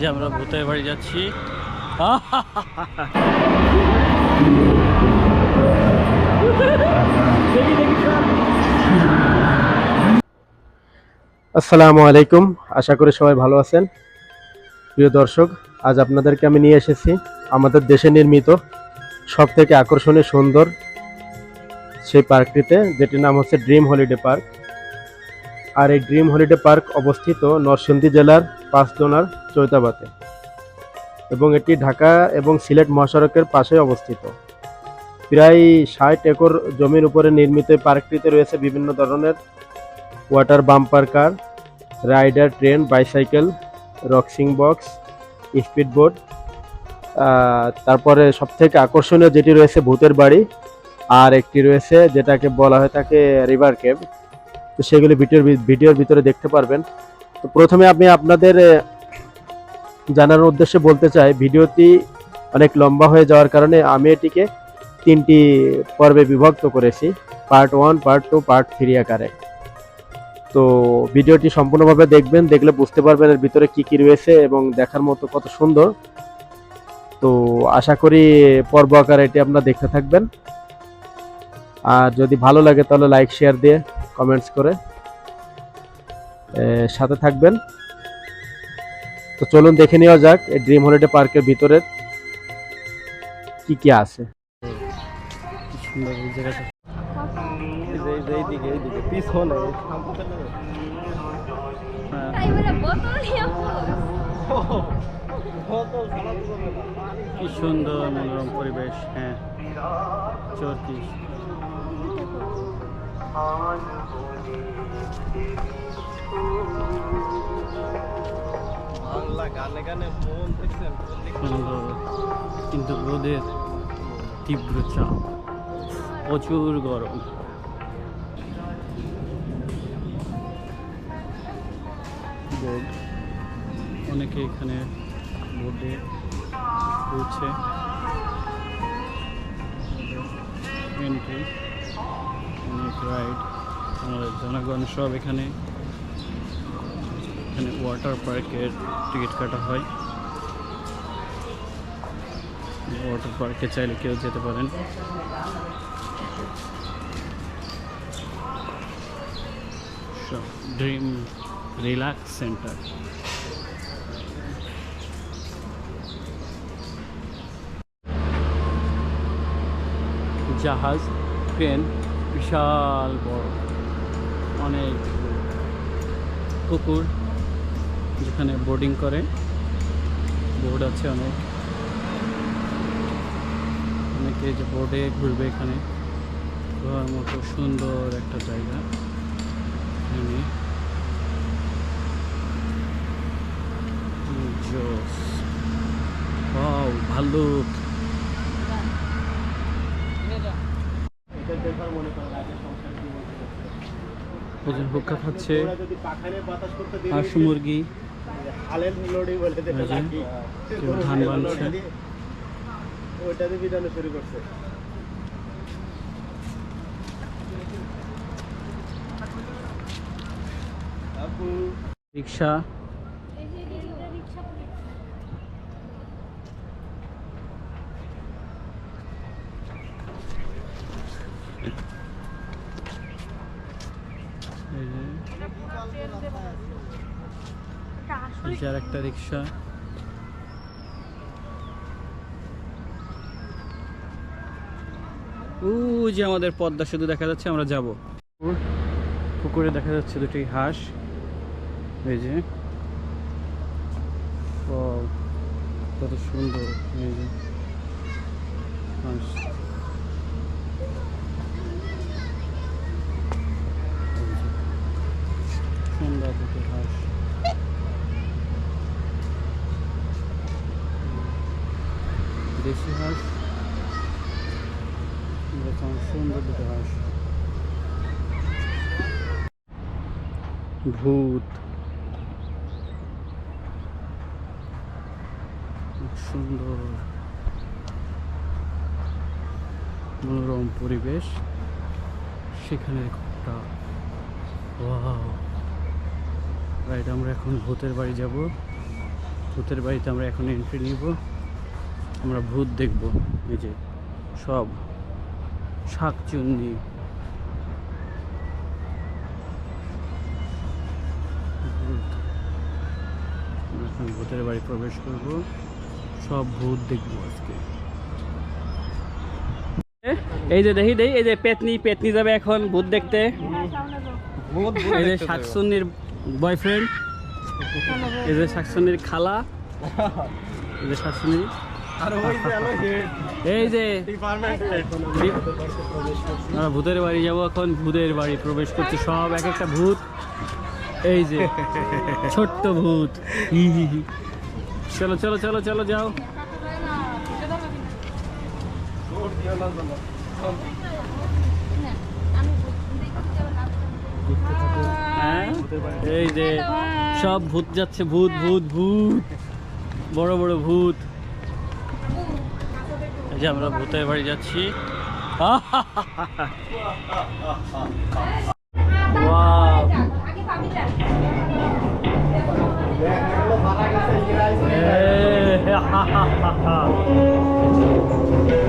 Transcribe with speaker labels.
Speaker 1: যে আমরা ভূতের বাড়ি যাচ্ছি।
Speaker 2: আসসালামু আলাইকুম, আশা করি সবাই ভালো আছেন। প্রিয় দর্শক, আজ আপনাদেরকে আমি নিয়ে এসেছি আমাদের দেশে নির্মিত সব থেকে আকর্ষণীয় সুন্দর সেই পার্কটিতে, যেটির নাম হচ্ছে ড্রিম হলিডে পার্ক আর এই ড্রিম হলিডে পার্ক অবস্থিত নরসিংদী জেলার পাঁচদোনার চৈতাবাতে এবং এটি ঢাকা এবং সিলেট মহাসড়কের পাশে অবস্থিত। প্রায় ষাট একর জমির উপরে নির্মিত পার্কটিতে রয়েছে বিভিন্ন ধরনের water bumper car, rider train, bicycle, রক্সিং box, speed boat তারপরে সবথেকে আকর্ষণীয় যেটি রয়েছে ভূতের বাড়ি, আর একটি রয়েছে যেটাকে বলা হয় থাকে রিভার কেভ। তো সেগুলি ভিডিওর ভিডিওর ভিতরে দেখতে পারবেন। তো প্রথমে আমি আপনাদের জানানোর উদ্দেশ্যে বলতে চাই, ভিডিওটি অনেক লম্বা হয়ে যাওয়ার কারণে আমি এটিকে তিনটি পর্বে বিভক্ত করেছি, part one, part two, part three আকারে। তো ভিডিওটি সম্পূর্ণভাবে দেখবেন, দেখলে বুঝতে পারবেন এর ভিতরে কি কি রয়েছে এবং দেখার মতো কত সুন্দর। তো আশা করি পর্ব আকারে এটি আপনারা দেখতে থাকবেন। আর যদি ভালো লাগে তাহলে লাইক, শেয়ার দিয়ে কমেন্টস করে। সাথে থাকবেন। তো চলুন দেখে নেওয়া যাক এই ড্রিম হলিডে পার্কের ভিতরে কি কি আছে।
Speaker 1: কি সুন্দর এই জায়গাটা।
Speaker 2: এইদিকে এইদিকে
Speaker 1: কিন্তু রোদের তীব্র চাপ প্রচুর গরম। বোর্ড অনেকে এখানে বোর্ডে রয়েছে। অনেক রাইড আমাদের জনগণ সব এখানে এখানে ওয়াটার পার্কের টিকিট কাটা হয়। ওয়াটার পার্কে চাইলে কেউ যেতে পারেন। ড্রিম রিল্যাক্স সেন্টার জাহাজ ট্রেন বিশাল বড়, অনেক পুকুর যেখানে বোর্ডিং করে। বোর্ড আছে অনেক। অনেকে যে বোর্ডে ঘুরবে এখানে। ঘোরার মতো সুন্দর একটা জায়গা এখানে। জোস হুক্কা খাচ্ছে। হাঁস মুরগি। ধান বানছে।
Speaker 2: ওইটাতে বিধানো শুরু করছে।
Speaker 1: রিক্সা
Speaker 3: এই যে রিক্সা রিক্সা
Speaker 1: এই যে এই একটা রিক্সা। ও যে আমাদের পদ্মা শুধু দেখা যাচ্ছে, আমরা যাব। পুকুরে দেখা যাচ্ছে দুটি হাঁস। এই যে। কত সুন্দর। এই যে। হাঁস। সুন্দর দুটি হাঁস। দেশি হাঁস সুন্দর দুটো হাঁস। ভূত। সুন্দর। মনোরম পরিবেশ। সেখানে একটা। রাইট, আমরা এখন ভূতের বাড়ি যাব। ভূতের বাড়িতে আমরা এখন এন্ট্রি নিব। আমরা ভূত দেখব এই যে সব শাক চুন্নি। ভূত আমরা এখন ভূতের বাড়ি প্রবেশ করব সব ভূত দেখব আজকে। এই যে দেখি দেখি এই যে পেতনি পেতনি যাবে এখন ভূত দেখতে। এই যে শাকসুন্নির বয়ফ্রেন্ড এই যে শাকসুন্নির খালা। এই যে শাকসুন্নির এই যে আমরা ভূতের বাড়ি যাব এখন ভূতের বাড়ি প্রবেশ করছে সব এক একটা ভূত। এই যে ছোট্ট ভূত। চলো চলো চলো চলো যাও। হ্যাঁ? এই যে সব ভূত যাচ্ছে ভূত ভূত ভূত। বড় বড় ভূত। যে আমরা ভূতের বাড়ি যাচ্ছি Wow. ওর